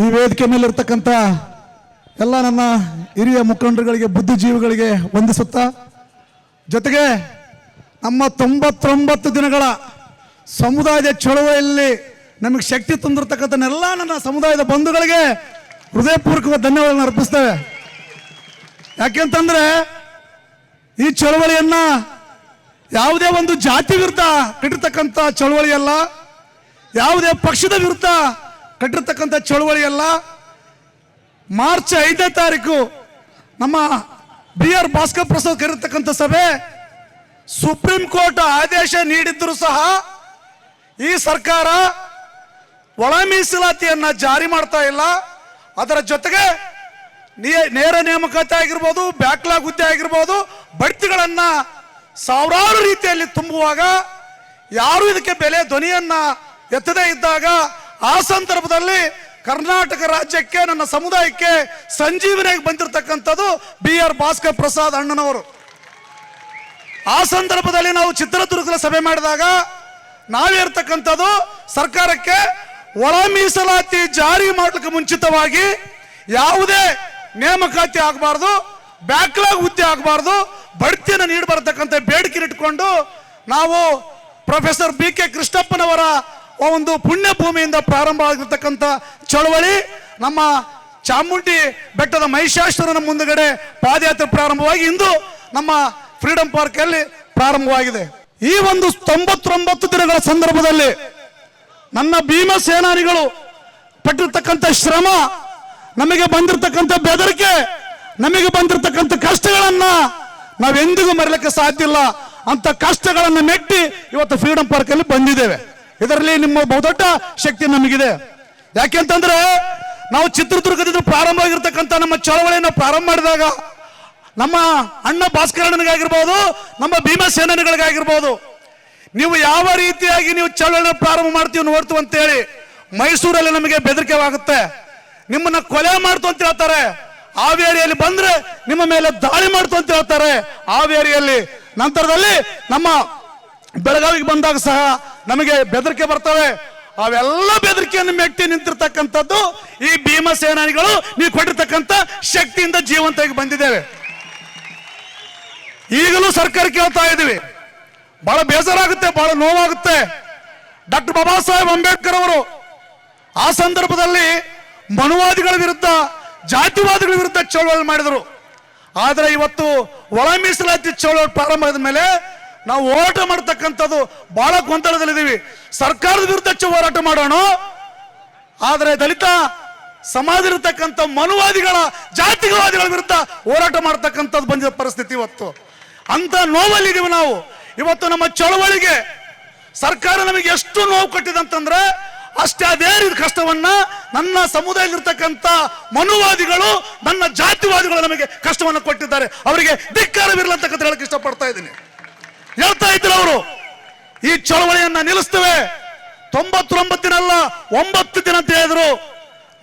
ಈ ವೇದಿಕೆ ಮೇಲಿರ್ತಕ್ಕಂಥ ಎಲ್ಲ ನನ್ನ ಹಿರಿಯ ಮುಖಂಡರುಗಳಿಗೆ, ಬುದ್ಧಿಜೀವಿಗಳಿಗೆ ವಂದಿಸುತ್ತಾ, ಜೊತೆಗೆ ನಮ್ಮ ತೊಂಬತ್ತೊಂಬತ್ತು ದಿನಗಳ ಸಮುದಾಯದ ಚಳುವಳಿಯಲ್ಲಿ ನಮಗೆ ಶಕ್ತಿ ತಂದಿರತಕ್ಕಂಥ ಎಲ್ಲ ನನ್ನ ಸಮುದಾಯದ ಬಂಧುಗಳಿಗೆ ಹೃದಯಪೂರ್ವಕ ಧನ್ಯವಾದಗಳನ್ನು ಅರ್ಪಿಸ್ತೇವೆ. ಯಾಕೆಂತಂದ್ರೆ ಈ ಚಳವಳಿಯನ್ನ ಯಾವುದೇ ಒಂದು ಜಾತಿ ವಿರುದ್ಧ ಕಟ್ಟಿರ್ತಕ್ಕಂಥ ಚಳವಳಿಯಲ್ಲ, ಯಾವುದೇ ಪಕ್ಷದ ವಿರುದ್ಧ ಕಟ್ಟಿರ್ತಕ್ಕಂಥ ಚಳವಳಿ ಅಲ್ಲ. ಮಾರ್ಚ್ ಐದನೇ ತಾರೀಕು ನಮ್ಮ ಬಿ ಆರ್ ಭಾಸ್ಕರ್ ಪ್ರಸಾದ್ ಕರೀತಕ್ಕಂಥ ಸಭೆ. ಸುಪ್ರೀಂ ಕೋರ್ಟ್ ಆದೇಶ ನೀಡಿದ್ದರೂ ಸಹ ಈ ಸರ್ಕಾರ ಒಳ ಮೀಸಲಾತಿಯನ್ನ ಜಾರಿ ಮಾಡ್ತಾ ಇಲ್ಲ. ಅದರ ಜೊತೆಗೆ ನೇರ ನೇಮಕಾತಿ ಆಗಿರ್ಬೋದು, ಬ್ಯಾಕ್ಲಾಗ್ ಹುದ್ದೆ ಆಗಿರ್ಬೋದು, ಬಡ್ತಿಗಳನ್ನ ಸಾವಿರಾರು ರೀತಿಯಲ್ಲಿ ತುಂಬುವಾಗ ಯಾರು ಇದಕ್ಕೆ ಬೆಲೆ ಧ್ವನಿಯನ್ನ ಎತ್ತದೇ ಇದ್ದಾಗ ಆ ಸಂದರ್ಭದಲ್ಲಿ ಕರ್ನಾಟಕ ರಾಜ್ಯಕ್ಕೆ, ನನ್ನ ಸಮುದಾಯಕ್ಕೆ ಸಂಜೀವನಿಯಾಗಿ ಬಂದಿರತಕ್ಕಂಥದ್ದು ಬಿ ಆರ್ ಭಾಸ್ಕರ್ ಪ್ರಸಾದ್ ಅಣ್ಣನವರು. ಆ ಸಂದರ್ಭದಲ್ಲಿ ನಾವು ಚಿತ್ರದುರ್ಗದ ಸಭೆ ಮಾಡಿದಾಗ ನಾವಿರ್ತಕ್ಕಂಥದ್ದು ಸರ್ಕಾರಕ್ಕೆ ಒಳ ಮೀಸಲಾತಿ ಜಾರಿ ಮಾಡಲಿಕ್ಕೆ ಮುಂಚಿತವಾಗಿ ಯಾವುದೇ ನೇಮಕಾತಿ ಆಗಬಾರ್ದು, ಬ್ಯಾಕ್ಲಾಗ್ ಹುದ್ದೆ ಆಗಬಾರ್ದು, ಬಡ್ತಿಯನ್ನು ನೀಡಬರ್ತಕ್ಕಂಥ ಬೇಡಿಕೆ ಇಟ್ಕೊಂಡು ನಾವು ಪ್ರೊಫೆಸರ್ ಬಿ ಕೆ ಕೃಷ್ಣಪ್ಪನವರ ಒಂದು ಪುಣ್ಯ ಭೂಮಿಯಿಂದ ಪ್ರಾರಂಭ ಆಗಿರ್ತಕ್ಕಂಥ ಚಳವಳಿ, ನಮ್ಮ ಚಾಮುಂಡಿ ಬೆಟ್ಟದ ಮಹಿಷಾಸುರನ ಮುಂದುಗಡೆ ಪಾದಯಾತ್ರೆ ಪ್ರಾರಂಭವಾಗಿ ಇಂದು ನಮ್ಮ ಫ್ರೀಡಂ ಪಾರ್ಕ್ ಅಲ್ಲಿ ಪ್ರಾರಂಭವಾಗಿದೆ. ಈ ಒಂದು ತೊಂಬತ್ತೊಂಬತ್ತು ದಿನಗಳ ಸಂದರ್ಭದಲ್ಲಿ ನನ್ನ ಭೀಮ ಸೇನಾನಿಗಳು ಪಟ್ಟಿರ್ತಕ್ಕಂಥ ಶ್ರಮ, ನಮಗೆ ಬಂದಿರತಕ್ಕಂಥ ಬೆದರಿಕೆ, ನಮಗೆ ಬಂದಿರತಕ್ಕಂಥ ಕಷ್ಟಗಳನ್ನ ನಾವೆಂದಿಗೂ ಮರಲಿಕ್ಕೆ ಸಾಧ್ಯ ಇಲ್ಲ. ಅಂತ ಕಷ್ಟಗಳನ್ನು ಮೆಟ್ಟಿ ಇವತ್ತು ಫ್ರೀಡಂ ಪಾರ್ಕ್ ಅಲ್ಲಿ ಬಂದಿದ್ದೇವೆ. ಇದರಲ್ಲಿ ನಿಮ್ಮ ಬಹುದೊಡ್ಡ ಶಕ್ತಿ ನಮಗಿದೆ. ಯಾಕೆಂತಂದ್ರೆ ನಾವು ಚಿತ್ರದುರ್ಗದಿಂದ ಪ್ರಾರಂಭ ಆಗಿರ್ತಕ್ಕಂಥ ನಮ್ಮ ಚಳವಳಿಯನ್ನು ಪ್ರಾರಂಭ ಮಾಡಿದಾಗ ನಮ್ಮ ಅಣ್ಣ ಭಾಸ್ಕರಣ್ಣನಿಗಾಗಿರ್ಬೋದು, ನಮ್ಮ ಭೀಮಸೇನಿಗಳಿಗಾಗಿರ್ಬೋದು ನೀವು ಯಾವ ರೀತಿಯಾಗಿ ನೀವು ಚಳವಳಿನ ಪ್ರಾರಂಭ ಮಾಡ್ತೀವಿ ನೋಡ್ತು ಅಂತೇಳಿ ಮೈಸೂರಲ್ಲಿ ನಮಗೆ ಬೆದರಿಕೆವಾಗುತ್ತೆ. ನಿಮ್ಮನ್ನ ಕೊಲೆ ಮಾಡ್ತು ಅಂತ ಹೇಳ್ತಾರೆ. ಹಾವೇರಿಯಲ್ಲಿ ಬಂದ್ರೆ ನಿಮ್ಮ ಮೇಲೆ ದಾಳಿ ಮಾಡ್ತು ಅಂತ ಹೇಳ್ತಾರೆ. ಹಾವೇರಿಯಲ್ಲಿ ನಂತರದಲ್ಲಿ ನಮ್ಮ ಬೆಳಗಾವಿಗೆ ಬಂದಾಗ ಸಹ ನಮಗೆ ಬೆದರಿಕೆ ಬರ್ತವೆ. ಅವೆಲ್ಲ ಬೆದರಿಕೆಯನ್ನು ಮೆಟ್ಟಿ ನಿಂತಿರ್ತಕ್ಕಂಥದ್ದು ಈ ಭೀಮ ಸೇನಾನಿಗಳು ನೀವು ಕೊಟ್ಟಿರ್ತಕ್ಕಂಥ ಶಕ್ತಿಯಿಂದ ಜೀವಂತವಾಗಿ ಬಂದಿದ್ದೇವೆ. ಈಗಲೂ ಸರ್ಕಾರ ಕೇಳ್ತಾ ಇದ್ದೀವಿ. ಬಹಳ ಬೇಜಾರಾಗುತ್ತೆ ಬಹಳ ನೋವಾಗುತ್ತೆ. ಡಾಕ್ಟರ್ ಬಾಬಾ ಸಾಹೇಬ್ ಅಂಬೇಡ್ಕರ್ ಅವರು ಆ ಸಂದರ್ಭದಲ್ಲಿ ಮನುವಾದಿಗಳ ವಿರುದ್ಧ, ಜಾತಿವಾದಿಗಳ ವಿರುದ್ಧ ಚಳವಳಿ ಮಾಡಿದರು. ಆದರೆ ಇವತ್ತು ಒಳ ಮೀಸಲಾತಿ ಚಳವಳಿ ಪ್ರಾರಂಭ ಆದ ಮೇಲೆ ನಾವು ಹೋರಾಟ ಮಾಡ್ತಕ್ಕಂಥದ್ದು ಬಹಳ ಗೊಂದಲದಲ್ಲಿದ್ದೀವಿ. ಸರ್ಕಾರದ ವಿರುದ್ಧ ಹೋರಾಟ ಮಾಡೋಣ. ಆದರೆ ದಲಿತ ಸಮಾಜ ಇರತಕ್ಕಂಥ ಮನುವಾದಿಗಳ, ಜಾತಿವಾದಿಗಳ ವಿರುದ್ಧ ಹೋರಾಟ ಮಾಡ್ತಕ್ಕಂಥದ್ದು ಬಂದಿದ ಪರಿಸ್ಥಿತಿ ಇವತ್ತು. ಅಂತ ನೋವಲ್ಲಿದ್ದೀವಿ ನಾವು. ಇವತ್ತು ನಮ್ಮ ಚಳವಳಿಗೆ ಸರ್ಕಾರ ನಮಗೆ ಎಷ್ಟು ನೋವು ಕೊಟ್ಟಿದೆ ಅಂತಂದ್ರೆ ಅಷ್ಟೇ ಅದೇ ರೀತಿ ಕಷ್ಟವನ್ನ ನನ್ನ ಸಮುದಾಯದಲ್ಲಿರ್ತಕ್ಕಂಥ ಮನುವಾದಿಗಳು, ನನ್ನ ಜಾತಿವಾದಿಗಳು ನಮಗೆ ಕಷ್ಟವನ್ನು ಕೊಟ್ಟಿದ್ದಾರೆ. ಅವರಿಗೆ ಧಿಕ್ಕಾರವಿರಲಂತಕ್ಕಂಥ ಹೇಳಕ್ಕೆ ಇಷ್ಟಪಡ್ತಾ ಇದ್ದೀನಿ. ಹೇಳ್ತಾ ಇದ್ರು ಅವರು. ಈ ಚಳವಳಿಯನ್ನ ನಿಲ್ಲಿಸ್ತೇವೆ. ತೊಂಬತ್ತೊಂಬತ್ತು ದಿನ ಅಲ್ಲ, ಒಂಬತ್ತು ದಿನ ಅಂತ ಹೇಳಿದ್ರು.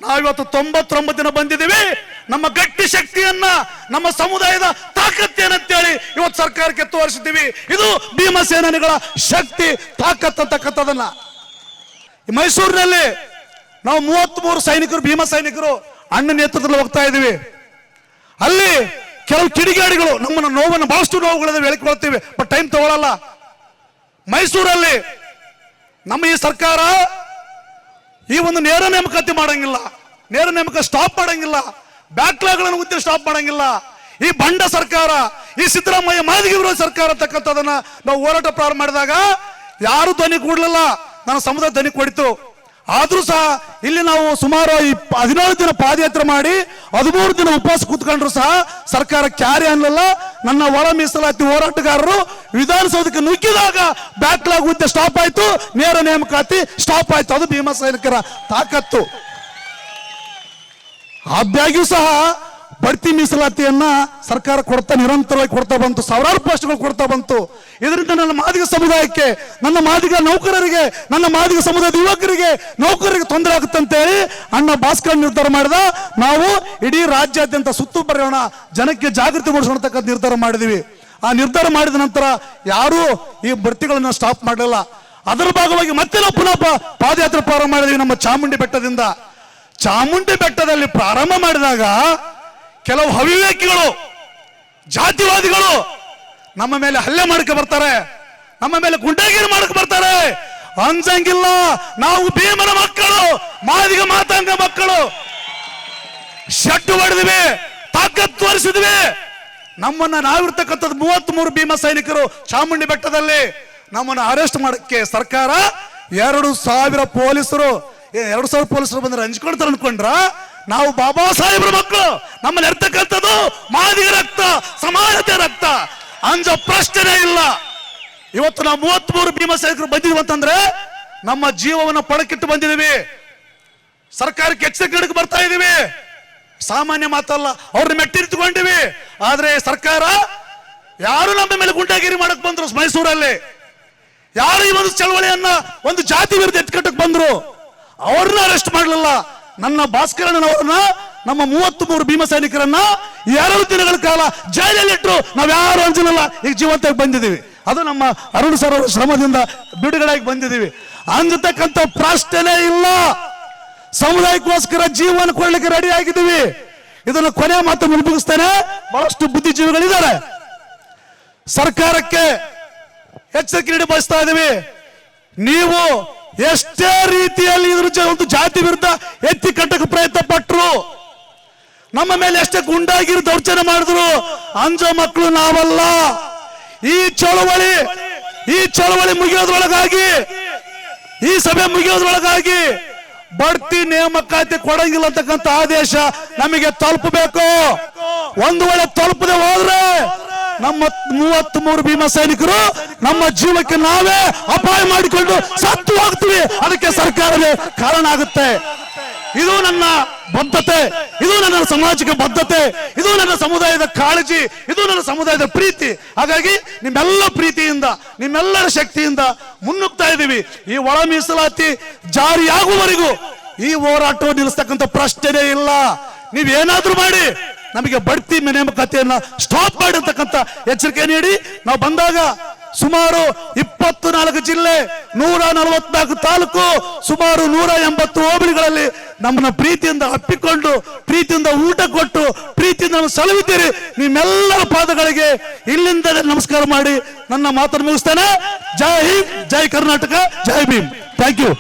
ನಾವಿವತ್ತು ತೊಂಬತ್ತೊಂಬತ್ತು ದಿನ ಬಂದಿದ್ದೀವಿ. ನಮ್ಮ ಗಟ್ಟಿ ಶಕ್ತಿಯನ್ನ, ನಮ್ಮ ಸಮುದಾಯದ ತಾಕತ್ತೇನಂತೇಳಿ ಇವತ್ತು ಸರ್ಕಾರಕ್ಕೆ ತೋರಿಸಿದ್ದೀವಿ. ಇದು ಭೀಮಸೇನಿಗಳ ಶಕ್ತಿ ತಾಕತ್ ಅಂತಕ್ಕಂಥದನ್ನ ಮೈಸೂರಿನಲ್ಲಿ ನಾವು ಮೂವತ್ತ್ ಸೈನಿಕರು, ಭೀಮ ಸೈನಿಕರು ಅಣ್ಣ ನೇತೃತ್ವದಲ್ಲಿ ಹೋಗ್ತಾ ಇದ್ದೀವಿ. ಅಲ್ಲಿ ಕೆಲವು ಕಿಡಿಗೇಡಿಗಳು ನಮ್ಮನ್ನ ನೋವನ್ನು ಬಹಳಷ್ಟು ನೋವುಗಳನ್ನು ಹೇಳಿಕೊಳ್ತೀವಿ ಬಟ್ ಟೈಮ್ ತಗೊಳ್ಳಲ್ಲ ಮೈಸೂರಲ್ಲಿ ನಮ್ಮ ಈ ಸರ್ಕಾರ ಈ ಒಂದು ನೇರ ನೇಮಕಾತಿ ಮಾಡಂಗಿಲ್ಲ, ನೇರ ನೇಮಕ ಸ್ಟಾಪ್ ಮಾಡಂಗಿಲ್ಲ, ಬ್ಯಾಕ್ಲಾಗ್ಗಳನ್ನು ಉದ್ಯೋಗ ಸ್ಟಾಪ್ ಮಾಡಂಗಿಲ್ಲ. ಈ ಬಂಡ ಸರ್ಕಾರ, ಈ ಸಿದ್ದರಾಮಯ್ಯ ಮಾದಿಗೆ ವಿರೋಧ ಸರ್ಕಾರ ಅಂತಕ್ಕಂಥದನ್ನ ನಾವು ಹೋರಾಟ ಪ್ರಾರಂಭ ಮಾಡಿದಾಗ ಯಾರು ಧ್ವನಿ ಕೂಡಲಿಲ್ಲ, ನನ್ನ ಸಮುದಾಯ ಧ್ವನಿ ಕೊಡಿತು ಆದ್ರೂ ಸಹ ಇಲ್ಲಿ ನಾವು ಸುಮಾರು ಹದಿನೇಳು ದಿನ ಪಾದಯಾತ್ರೆ ಮಾಡಿ, ಹದಿಮೂರು ದಿನ ಉಪವಾಸ ಕೂತ್ಕೊಂಡ್ರು ಸಹ ಸರ್ಕಾರ ಕ್ಯಾರಿ ಅನ್ನಲ್ಲ ನನ್ನ ಒಳ ಮೀಸಲಾತಿ ಹೋರಾಟಗಾರರು ವಿಧಾನಸೌಧಕ್ಕೆ ನುಗ್ಗಿದಾಗ ಬ್ಯಾಕ್ಲಾಗ್ ಹುದ್ದೆ ಸ್ಟಾಪ್ ಆಯ್ತು. ನೇರ ನೇಮಕಾತಿ ಸ್ಟಾಪ್ ಆಯ್ತು. ಅದು ಭೀಮಾ ಸೈನಿಕರ ತಾಕತ್ತು. ಆದಾಗ್ಯೂ ಸಹ ಬಡ್ತಿ ಮೀಸಲಾತಿಯನ್ನ ಸರ್ಕಾರ ಕೊಡ್ತಾ ನಿರಂತರವಾಗಿ ಕೊಡ್ತಾ ಬಂತು, ಸಾವಿರಾರು ಪೋಸ್ಟ್ಗಳು ಕೊಡ್ತಾ ಬಂತು. ಇದರಿಂದ ನನ್ನ ಮಾದಿಗ ಸಮುದಾಯಕ್ಕೆ, ನನ್ನ ಮಾದಿಗ ನೌಕರರಿಗೆ, ನನ್ನ ಮಾದಿಗ ಸಮುದಾಯದ ಯುವಕರಿಗೆ ನೌಕರರಿಗೆ ತೊಂದರೆ ಆಗುತ್ತೆ ಅಂತೇಳಿ ಅಣ್ಣ ಭಾಸ್ಕರ್ ನಿರ್ಧಾರ ಮಾಡಿದ. ನಾವು ಇಡೀ ರಾಜ್ಯಾದ್ಯಂತ ಸುತ್ತು ಬರೆಯೋಣ ಜನಕ್ಕೆ ಜಾಗೃತಿ ಮೂಡಿಸೋಣ ನಿರ್ಧಾರ ಮಾಡಿದೀವಿ. ಆ ನಿರ್ಧಾರ ಮಾಡಿದ ನಂತರ ಯಾರೂ ಈ ಬಡ್ತಿಗಳನ್ನ ಸ್ಟಾಪ್ ಮಾಡಲಿಲ್ಲ. ಅದರ ಭಾಗವಾಗಿ ಮತ್ತೆ ನಾವು ಪುನಃ ಪಾದಯಾತ್ರೆ ಪ್ರಾರಂಭ ಮಾಡಿದ್ವಿ ನಮ್ಮ ಚಾಮುಂಡಿ ಬೆಟ್ಟದಿಂದ. ಚಾಮುಂಡಿ ಬೆಟ್ಟದಲ್ಲಿ ಪ್ರಾರಂಭ ಮಾಡಿದಾಗ ಕೆಲವು ಅವಿವೇಕಿಗಳು, ಜಾತಿವಾದಿಗಳು ನಮ್ಮ ಮೇಲೆ ಹಲ್ಲೆ ಮಾಡಕ್ಕೆ ಬರ್ತಾರೆ. ನಮ್ಮ ಮೇಲೆ ಗುಂಡಾಗಿರಿ ಮಾಡಕ್ಕೆ ಬರ್ತಾರೆ. ಅಂಜಂಗಿಲ್ಲ, ನಾವು ಭೀಮನ ಮಕ್ಕಳು, ಮಾದಿಗ ಮಾತಾಂಗ ಮಕ್ಕಳು. ಶಟ್ಟು ಹೊಡೆದಿವೆ ತಾಕತ್ ತೋರಿಸಿದ್ವಿ. ನಮ್ಮನ್ನ ನಾವಿರ್ತಕ್ಕಂಥದ್ದು ಮೂವತ್ತ್ ಮೂರು ಭೀಮ ಸೈನಿಕರು ಚಾಮುಂಡಿ ಬೆಟ್ಟದಲ್ಲಿ. ನಮ್ಮನ್ನ ಅರೆಸ್ಟ್ ಮಾಡಕ್ಕೆ ಸರ್ಕಾರ ಎರಡು ಸಾವಿರ ಪೊಲೀಸರು ಎರಡು ಸಾವಿರ ಪೊಲೀಸರು ಬಂದ್ರೆ ಹಂಚ್ಕೊಳ್ತಾರೆ ಅನ್ಕೊಂಡ್ರ? ನಾವು ಬಾಬಾ ಸಾಹೇಬ್ರ ಮಕ್ಕಳು. ನಮ್ಮಲ್ಲಿ ಇರ್ತಕ್ಕಂಥದ್ದು ಮಾದಿಗ ರಕ್ತ, ಸಮಾನತೆ ರಕ್ತ. ಅಂಜ ಪ್ರಶ್ನೆ ಇಲ್ಲ. ಇವತ್ತು ನಾವು ಮೂವತ್ತ್ ಮೂರು ಭೀಮ ಸೈನಿಕರು ಬಂದಿದ್ವಿ ಅಂತಂದ್ರೆ ನಮ್ಮ ಜೀವವನ್ನು ಪಡಕಿಟ್ಟು ಬಂದಿದ್ದೀವಿ. ಸರ್ಕಾರಕ್ಕೆ ಎಚ್ಚರಿಕೆ ಬರ್ತಾ ಇದೀವಿ. ಸಾಮಾನ್ಯ ಮಾತಲ್ಲ, ಅವ್ರನ್ನ ಮೆಟ್ಟಿರ್ತುಕೊಂಡಿವಿ. ಆದ್ರೆ ಸರ್ಕಾರ ಯಾರು ನಮ್ಮ ಮೇಲೆ ಗುಂಡಾಗಿರಿ ಮಾಡಕ್ ಬಂದ್ರು ಮೈಸೂರಲ್ಲಿ? ಯಾರು ಈ ಒಂದು ಚಳವಳಿಯನ್ನ ಒಂದು ಜಾತಿ ವಿರುದ್ಧ ಎತ್ಕಟ್ಟಕ್ ಬಂದ್ರು? ಅವ್ರನ್ನ ಅರೆಸ್ಟ್ ಮಾಡಲಿಲ್ಲ. ನನ್ನ ಭಾಸ್ಕರಣ್ಣನವರನ್ನ, ನಮ್ಮ ಮೂವತ್ತ್ ಮೂರು ಭೀಮ ಸೈನಿಕರನ್ನ ಎರಡು ದಿನಗಳ ಕಾಲ ಜೈಲಲ್ಲಿಟ್ಟರು ನಾವ್ ಯಾರು ಅಂಜಲಿಲ್ಲ ಈಗ ಜೀವಂತಕ್ಕೆ ಬಂದಿದ್ದೀವಿ. ಅದು ನಮ್ಮ ಅರುಣ್ ಸರ್ ಅವರ ಶ್ರಮದಿಂದ ಬಿಡುಗಡೆಯಾಗಿ ಬಂದಿದ್ದೀವಿ. ಅಂಜತಕ್ಕಂಥ ಪ್ರಶ್ನೆ ಇಲ್ಲ. ಸಮುದಾಯಕ್ಕೋಸ್ಕರ ಜೀವನ ಕೊಡ್ಲಿಕ್ಕೆ ರೆಡಿ ಆಗಿದ್ದೀವಿ. ಇದನ್ನು ಕೊನೆ ಮಾತು ಮುಗಿಸ್ತೇನೆ ಬಹಳಷ್ಟು ಬುದ್ಧಿಜೀವಿಗಳಿದ್ದಾರೆ. ಸರ್ಕಾರಕ್ಕೆ ಎಚ್ಚರಿಕೆ ನೀಡಿ ಬಯಸ್ತಾ ಇದ್ದೀವಿ. ನೀವು ಎಷ್ಟೇ ರೀತಿಯಲ್ಲಿ ಇದ್ರ ಒಂದು ಜಾತಿ ವಿರುದ್ಧ ಎತ್ತಿ ಕಟ್ಟಕ್ಕೆ ಪ್ರಯತ್ನ ಪಟ್ಟರು ನಮ್ಮ ಮೇಲೆ ಎಷ್ಟೇ ಗುಂಡಾಗಿರು ದೌರ್ಜನ್ಯ ಮಾಡಿದ್ರು, ಅಂಜೋ ಮಕ್ಕಳು ನಾವಲ್ಲ. ಈ ಚಳವಳಿ ಈ ಚಳವಳಿ ಮುಗಿಯೋದ್ರೊಳಗಾಗಿ, ಈ ಸಭೆ ಮುಗಿಯೋದ್ರೊಳಗಾಗಿ ಬಡ್ತಿ ನೇಮಕಾತಿ ಕೊಡಂಗಿಲ್ಲ ಅಂತಕ್ಕಂಥ ಆದೇಶ ನಮಗೆ ತಲುಪಬೇಕು. ಒಂದು ವೇಳೆ ತಲುಪದೆ ಹೋದ್ರೆ ನಮ್ಮ ಮೂವತ್ತ್ ಮೂರು ಭೀಮ ಸೈನಿಕರು ನಮ್ಮ ಜೀವಕ್ಕೆ ನಾವೇ ಅಪಾಯ ಮಾಡಿಕೊಂಡು ಸತ್ತು ಹೋಗ್ತೀವಿ. ಅದಕ್ಕೆ ಸರ್ಕಾರವೇ ಕಾರಣ ಆಗುತ್ತೆ. ಇದು ನನ್ನ ಬದ್ಧತೆ. ಇದು ನನ್ನ ಸಮಾಜಕ್ಕೆ ಬದ್ಧತೆ. ಇದು ನನ್ನ ಸಮುದಾಯದ ಕಾಳಜಿ. ಇದು ನನ್ನ ಸಮುದಾಯದ ಪ್ರೀತಿ. ಹಾಗಾಗಿ ನಿಮ್ಮೆಲ್ಲ ಪ್ರೀತಿಯಿಂದ, ನಿಮ್ಮೆಲ್ಲರ ಶಕ್ತಿಯಿಂದ ಮುನ್ನುಗ್ತಾ ಇದ್ದೀವಿ. ಈ ಒಳ ಮೀಸಲಾತಿ ಜಾರಿಯಾಗುವವರೆಗೂ ಈ ಹೋರಾಟವನ್ನು ನಿಲ್ಲಿಸ್ತಕ್ಕಂಥ ಪ್ರಶ್ನೆನೇ ಇಲ್ಲ. ನೀವೇನಾದ್ರೂ ಮಾಡಿ. ನಮಗೆ ಬಡ್ತಿ ನೇಮಕಾತಿಯನ್ನ ಸ್ಟಾಪ್ ಮಾಡಿರ್ತಕ್ಕಂಥ ಎಚ್ಚರಿಕೆ ನೀಡಿ. ನಾವು ಬಂದಾಗ ಸುಮಾರು ಇಪ್ಪತ್ತು ನಾಲ್ಕು ಜಿಲ್ಲೆ, ನೂರ ನಲವತ್ನಾಲ್ಕು ತಾಲೂಕು, ಸುಮಾರು ನೂರ ಎಂಬತ್ತು ಹೋಬಳಿಗಳಲ್ಲಿ ನಮ್ಮನ್ನ ಪ್ರೀತಿಯಿಂದ ಅಪ್ಪಿಕೊಂಡು, ಪ್ರೀತಿಯಿಂದ ಊಟ ಕೊಟ್ಟು, ಪ್ರೀತಿಯಿಂದ ನಾವು ಸಲಹಿದ್ದೀರಿ ನಿಮ್ಮೆಲ್ಲರ ಪಾದಗಳಿಗೆ ಇಲ್ಲಿಂದ ನಮಸ್ಕಾರ ಮಾಡಿ ನನ್ನ ಮಾತನ್ನು ಮುಗಿಸ್ತೇನೆ. ಜೈ ಹಿಂದ್, ಜೈ ಕರ್ನಾಟಕ, ಜೈ ಭೀಮ್. Thank you